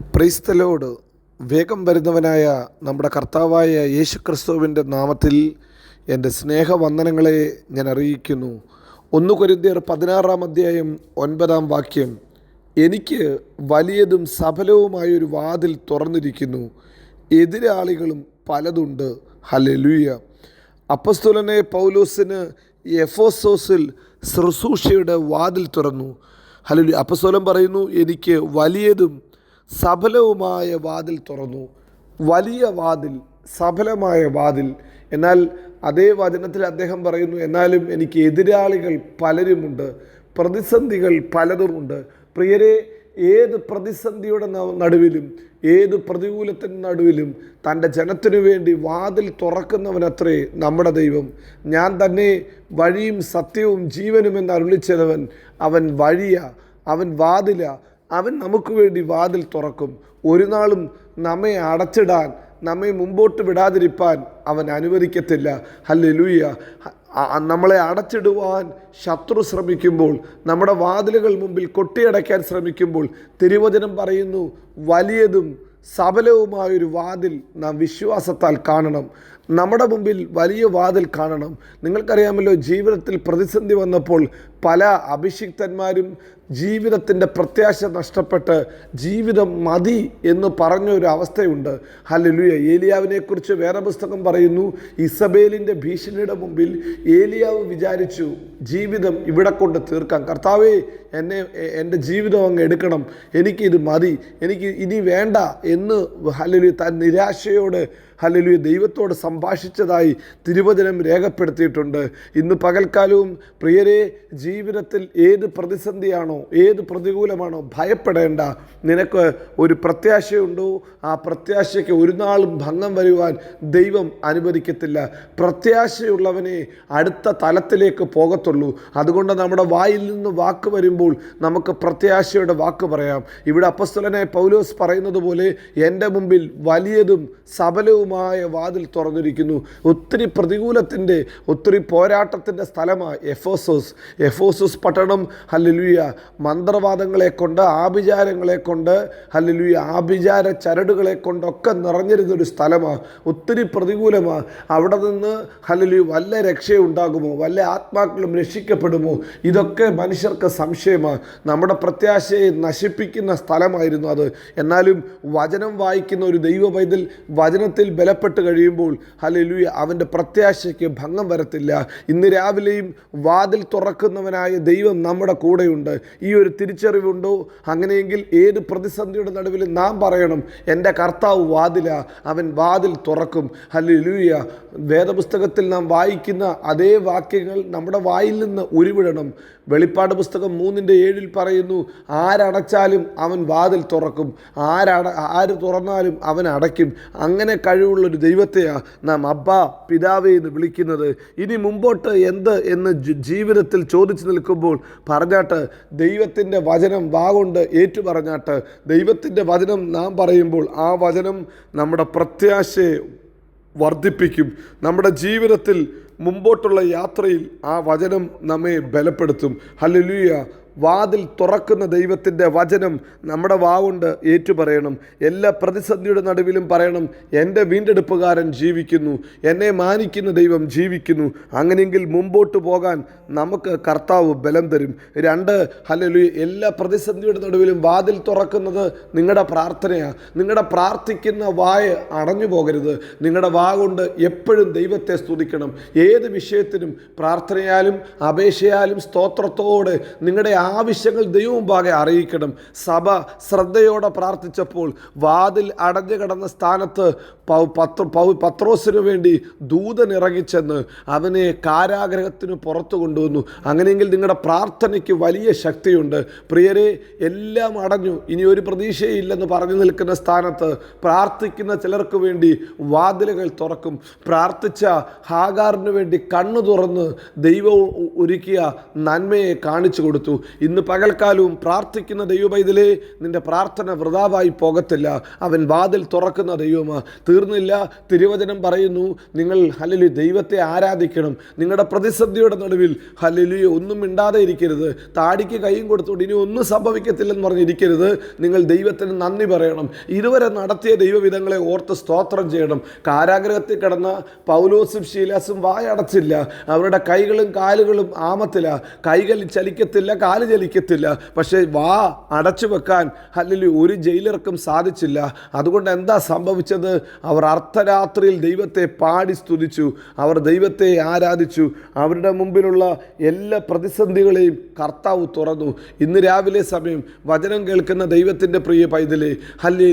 ക്രൈസ്തലോട് വേഗം വരുന്നവനായ നമ്മുടെ കർത്താവായ യേശു ക്രിസ്തുവിന്റെ നാമത്തിൽ എന്റെ സ്നേഹവന്ദനങ്ങളെ ഞാൻ അറിയിക്കുന്നു. ഒന്ന് കുരുന്തിയർ പതിനാറാം അധ്യായം ഒൻപതാം വാക്യം. എനിക്ക് വലിയതും സഫലവുമായൊരു വാതിൽ തുറന്നിരിക്കുന്നു. എതിരാളികളും പലതുണ്ട്. ഹലലുയ അപ്പസ്തുലനെ പൗലോസിന് എഫോസോസിൽ ശുശ്രൂഷയുടെ വാതിൽ തുറന്നു. ഹലലു അപ്പസ്തോലം പറയുന്നു എനിക്ക് വലിയതും സഫലവുമായ വാതിൽ തുറന്നു. വലിയ വാതിൽ സഫലമായ വാതിൽ. എന്നാൽ അതേ വചനത്തിൽ അദ്ദേഹം പറയുന്നു എന്നാലും എനിക്ക് എതിരാളികൾ പലരുമുണ്ട് പ്രതിസന്ധികൾ പലതുമുണ്ട്. പ്രിയരെ ഏത് പ്രതിസന്ധിയുടെ നടുവിലും ഏത് പ്രതികൂലത്തിന് നടുവിലും തന്റെ ജനത്തിനു വേണ്ടി വാതിൽ തുറക്കുന്നവനത്രേ നമ്മുടെ ദൈവം. ഞാൻ തന്നെ വഴിയും സത്യവും ജീവനുമെന്ന് അരുളിച്ചവൻ അവൻ വഴിയ അവൻ വാതില അവൻ നമുക്ക് വേണ്ടി വാതിൽ തുറക്കും. ഒരു നാളും നമ്മെ അടച്ചിടാൻ നമ്മെ മുമ്പോട്ട് വിടാതിരിപ്പാൻ അവൻ അനുവദിക്കത്തില്ല. അ- നമ്മളെ അടച്ചിടുവാൻ ശത്രു ശ്രമിക്കുമ്പോൾ നമ്മുടെ വാതിലുകൾ മുമ്പിൽ കൊട്ടിയടയ്ക്കാൻ ശ്രമിക്കുമ്പോൾ തിരുവചനം പറയുന്നു വലിയതും സബലവുമായൊരു വാതിൽ നാം വിശ്വാസത്താൽ കാണണം. നമ്മുടെ മുമ്പിൽ വലിയ വാതിൽ കാണണം. നിങ്ങൾക്കറിയാമല്ലോ ജീവിതത്തിൽ പ്രതിസന്ധി വന്നപ്പോൾ പല അഭിഷിക്തന്മാരും ജീവിതത്തിന്റെ പ്രത്യാശ നഷ്ടപ്പെട്ട് ജീവിതം മതി എന്ന് പറഞ്ഞ ഒരു അവസ്ഥയുണ്ട്. ഹല്ലേലൂയ. ഏലിയാവിനെക്കുറിച്ച് വേറെ പുസ്തകം പറയുന്നു. ഇസബേലിന്റെ ഭീഷണിയുടെ മുമ്പിൽ ഏലിയാവ് വിചാരിച്ചു ജീവിതം ഇവിടെ കൊണ്ട് തീർക്കാം. കർത്താവേ എന്നെ എന്റെ ജീവിതം അങ്ങ് എടുക്കണം. എനിക്കിത് മതി. എനിക്ക് ഇനി വേണ്ട എന്ന് ഹല്ലേലൂയ താൻ നിരാശയോട് ഹല്ലേലൂയ. ദൈവത്തോട് സംഭാഷിച്ചതായി തിരുവചനം രേഖപ്പെടുത്തിയിട്ടുണ്ട്. ഇന്ന് പകൽക്കാലവും പ്രിയരെ ജീവിതത്തിൽ ഏത് പ്രതിസന്ധിയാണോ ഏത് പ്രതികൂലമാണോ ഭയപ്പെടേണ്ട. നിനക്ക് ഒരു പ്രത്യാശയുണ്ടോ? ആ പ്രത്യാശയ്ക്ക് ഒരു നാളും ഭംഗം വരുവാൻ ദൈവം അനുവദിക്കത്തില്ല. പ്രത്യാശയുള്ളവനെ അടുത്ത തലത്തിലേക്ക് പോകത്തുള്ളൂ. അതുകൊണ്ട് നമ്മുടെ വായിൽ നിന്ന് വാക്ക് വരുമ്പോൾ നമുക്ക് പ്രത്യാശയുടെ വാക്ക് പറയാം. ഇവിടെ അപ്പസ്തുലനെ പൗലോസ് പറയുന്നത് പോലെ എന്റെ മുമ്പിൽ വലിയതും സബലവുമായ വാതിൽ തുറന്നിരിക്കുന്നു. ഒത്തിരി പ്രതികൂലത്തിന്റെ ഒത്തിരി പോരാട്ടത്തിന്റെ സ്ഥലമാണ് എഫോസോസ്. എഫോസോസ് പട്ടണം ഹല്ലുയ മന്ത്രവാദങ്ങളെ കൊണ്ട് ആഭിചാരങ്ങളെ കൊണ്ട് ഹല്ലുയ ആഭിചാര ചരടുകളെ കൊണ്ടൊക്കെ നിറഞ്ഞിരുന്നൊരു സ്ഥലമാണ് ഒത്തിരി പ്രതികൂലമാണ് അവിടെ നിന്ന് ഹല്ലുയ വല്ല രക്ഷയുണ്ടാകുമോ? വല്ല ആത്മാക്കളും രക്ഷിക്കപ്പെടുമോ? ഇതൊക്കെ മനുഷ്യർക്ക് സംശയമാണ് നമ്മുടെ പ്രത്യാശയെ നശിപ്പിക്കുന്ന സ്ഥലമായിരുന്നു അത്. എന്നാലും വചനം വായിക്കുന്ന ഒരു ദൈവ വചനത്തിൽ ബലപ്പെട്ട് കഴിയുമ്പോൾ ഹലലുയ അവന്റെ പ്രത്യാശയ്ക്ക് ഭംഗം വരത്തില്ല. ഇന്ന് രാവിലെയും വാതിൽ തുറക്കുന്നവനായ ദൈവം നമ്മുടെ കൂടെയുണ്ട്. ഈ ഒരു തിരിച്ചറിവുണ്ടോ? അങ്ങനെയെങ്കിൽ ഏത് പ്രതിസന്ധിയുടെ നടുവിൽ നാം പറയണം എന്റെ കർത്താവ് വാതില അവൻ വാതിൽ തുറക്കും. ഹലലുയ വേദപുസ്തകത്തിൽ നാം വായിക്കുന്ന അതേ വാക്യങ്ങൾ നമ്മുടെ വായിൽ നിന്ന് ഉരുവിടണം. വെളിപ്പാട് പുസ്തകം മൂന്നിന്റെ ഏഴിൽ പറയുന്നു ആരടച്ചാലും അവൻ വാതിൽ തുറക്കും. ആരട ആര് തുറന്നാലും അവൻ അടയ്ക്കും. അങ്ങനെ കഴിവുള്ളൊരു ദൈവത്തെയാണ് നാം അബ്ബ പിതാവേ എന്ന് വിളിക്കുന്നത്. ഇനി മുമ്പോട്ട് എന്ത് എന്ന് ജീവിതത്തിൽ ചോദിച്ചു നിൽക്കുമ്പോൾ പറഞ്ഞാട്ട് ദൈവത്തിന്റെ വചനം വാഗൊണ്ട് ഏറ്റു പറഞ്ഞാട്ട് ദൈവത്തിന്റെ വചനം നാം പറയുമ്പോൾ ആ വചനം നമ്മുടെ പ്രത്യാശയെ വർദ്ധിപ്പിക്കും. നമ്മുടെ ജീവിതത്തിൽ മുമ്പോട്ടുള്ള യാത്രയിൽ ആ വചനം നമ്മെ ബലപ്പെടുത്തും. ഹല്ലേലൂയ. വാതിൽ തുറക്കുന്ന ദൈവത്തിന്റെ വചനം നമ്മുടെ വാവുണ്ട് ഏറ്റുപറയണം. എല്ലാ പ്രതിസന്ധിയുടെ നടുവിലും പറയണം എന്റെ വീണ്ടെടുപ്പുകാരൻ ജീവിക്കുന്നു എന്നെ മാനിക്കുന്ന ദൈവം ജീവിക്കുന്നു. അങ്ങനെയെങ്കിൽ മുമ്പോട്ട് പോകാൻ നമുക്ക് കർത്താവ് ബലം തരും. രണ്ട് ഹല്ലേലൂയ. എല്ലാ പ്രതിസന്ധിയുടെ നടുവിലും വാതിൽ തുറക്കുന്നത് നിങ്ങളുടെ പ്രാർത്ഥനയാണ് നിങ്ങളുടെ പ്രാർത്ഥിക്കുന്ന വായ അടഞ്ഞു പോകരുത് നിങ്ങളുടെ വാ കൊണ്ട് എപ്പോഴും ദൈവത്തെ സ്തുതിക്കണം. ഏത് വിഷയത്തിനും പ്രാർത്ഥനയാലും അപേക്ഷയാലും സ്തോത്രത്തോടെ നിങ്ങളുടെ ആവശ്യങ്ങൾ ദൈവമുമ്പാകെ അറിയിക്കണം. സഭ ശ്രദ്ധയോടെ പ്രാർത്ഥിച്ചപ്പോൾ വാതിൽ അടഞ്ഞു കിടന്ന സ്ഥാനത്ത് പത്രോസിനു വേണ്ടി ദൂതൻ ഇറങ്ങിച്ചെന്ന് അവനെ കാരാഗ്രഹത്തിന് പുറത്തു കൊണ്ടുവന്നു. അങ്ങനെയെങ്കിൽ നിങ്ങളുടെ പ്രാർത്ഥനയ്ക്ക് വലിയ ശക്തിയുണ്ട്. പ്രിയരെ എല്ലാം അടഞ്ഞു. ഇനി ഒരു പ്രതീക്ഷയില്ലെന്ന് പറഞ്ഞു നിൽക്കുന്ന സ്ഥാനത്ത് പ്രാർത്ഥിക്കുന്ന ചിലർക്ക് വേണ്ടി വാതിലുകൾ തുറക്കും. പ്രാർത്ഥിച്ച ഹാഗാറിന് വേണ്ടി കണ്ണു തുറന്ന് ദൈവം ഒരുക്കിയ നന്മയെ കാണിച്ചു കൊടുത്തു. ഇന്ന് പകൽക്കാലവും പ്രാർത്ഥിക്കുന്ന ദൈവപൈതലേ നിന്റെ പ്രാർത്ഥന വൃതാവായി പോകത്തില്ല. അവൻ വാതിൽ തുറക്കുന്ന ദൈവമാണ് തീർന്നില്ല. തിരുവചനം പറയുന്നു നിങ്ങൾ ഹലലു ദൈവത്തെ ആരാധിക്കണം. നിങ്ങളുടെ പ്രതിസന്ധിയുടെ നടുവിൽ ഹലലു ഒന്നും മിണ്ടാതെ ഇരിക്കരുത്. താടിക്ക് കൈയും കൊടുത്തുകൊണ്ട് ഇനി ഒന്നും സംഭവിക്കത്തില്ലെന്ന് പറഞ്ഞിരിക്കരുത് നിങ്ങൾ ദൈവത്തിന് നന്ദി പറയണം. ഇതുവരെ നടത്തിയ ദൈവവിധങ്ങളെ ഓർത്ത് സ്തോത്രം ചെയ്യണം. കാരാഗ്രഹത്തിൽ കിടന്ന പൗലോസും ശീലാസും വായടച്ചില്ല അവരുടെ കൈകളും കാലുകളും ആമത്തില്ല. കൈകൾ ചലിക്കത്തില്ല കാൽ ചലിക്കത്തില്ല. പക്ഷേ വാ അടച്ചു വെക്കാൻ അല്ലെങ്കിൽ ഒരു ജയിലർക്കും സാധിച്ചില്ല. അതുകൊണ്ട് എന്താ സംഭവിച്ചത്? അവർ അർദ്ധരാത്രിയിൽ ദൈവത്തെ പാടി സ്തുതിച്ചു. അവർ ദൈവത്തെ ആരാധിച്ചു. അവരുടെ മുമ്പിലുള്ള എല്ലാ പ്രതിസന്ധികളെയും കർത്താവ് തുറന്നു. ഇന്ന് രാവിലെ സമയം വചനം കേൾക്കുന്ന ദൈവത്തിന്റെ പ്രിയ പൈതലെ ഹല്ലേ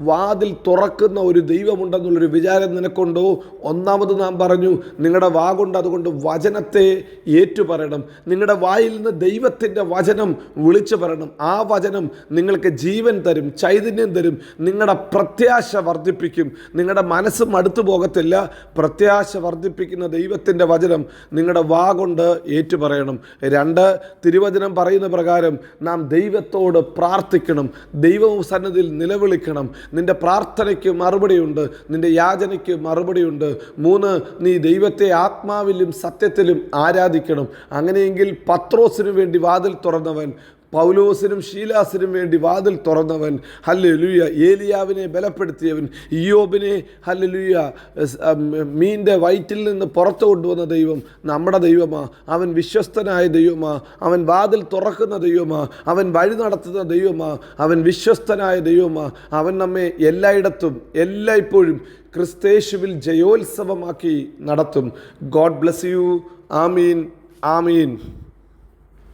വാതിൽ തുറക്കുന്ന ഒരു ദൈവമുണ്ടെന്നുള്ളൊരു വിചാരം നിനക്കുണ്ടോ? ഒന്നാമത് നാം പറഞ്ഞു നിങ്ങളുടെ വാ കൊണ്ട് അതുകൊണ്ട് വചനത്തെ ഏറ്റുപറയണം. നിങ്ങളുടെ വായിൽ നിന്ന് ദൈവത്തിന്റെ വചനം വിളിച്ചു പറയണം. ആ വചനം നിങ്ങൾക്ക് ജീവൻ തരും ചൈതന്യം തരും നിങ്ങളുടെ പ്രത്യാശ വർദ്ധിപ്പിക്കും. നിങ്ങളുടെ മനസ്സ് മടുത്തു പോകത്തില്ല. പ്രത്യാശ വർദ്ധിപ്പിക്കുന്ന ദൈവത്തിന്റെ വചനം നിങ്ങളുടെ വാ കൊണ്ട് ഏറ്റുപറയണം. രണ്ട് തിരുവചനം പറയുന്ന പ്രകാരം നാം ദൈവത്തോട് പ്രാർത്ഥിക്കണം. ദൈവ സന്നദ്ധിയിൽ നിലവിളിക്കണം. നിന്റെ പ്രാർത്ഥനയ്ക്ക് മറുപടിയുണ്ട്. നിന്റെ യാചനയ്ക്ക് മറുപടിയുണ്ട്. മൂന്ന് നീ ദൈവത്തെ ആത്മാവിലും സത്യത്തിലും ആരാധിക്കണം. അങ്ങനെയെങ്കിൽ പത്രോസിനു വേണ്ടി വാതിൽ തുറന്നവൻ പൗലോസിനും ഷീലാസിനും വേണ്ടി വാതിൽ തുറന്നവൻ ഹല്ലുയ ഏലിയാവിനെ ബലപ്പെടുത്തിയവൻ ഇയോബിനെ ഹല്ലുയ മീന്റെ വയറ്റിൽ നിന്ന് പുറത്തു കൊണ്ടുവന്ന ദൈവം നമ്മുടെ ദൈവമാ. അവൻ വിശ്വസ്തനായ ദൈവമാ. അവൻ വാതിൽ തുറക്കുന്ന ദൈവമാ. അവൻ വഴി നടത്തുന്ന ദൈവമാ. അവൻ വിശ്വസ്തനായ ദൈവമാ. അവൻ നമ്മെ എല്ലായിടത്തും എല്ലായ്പ്പോഴും ക്രിസ്തേശുവിൽ ജയോത്സവമാക്കി നടത്തും. God bless you. Amin. Amin.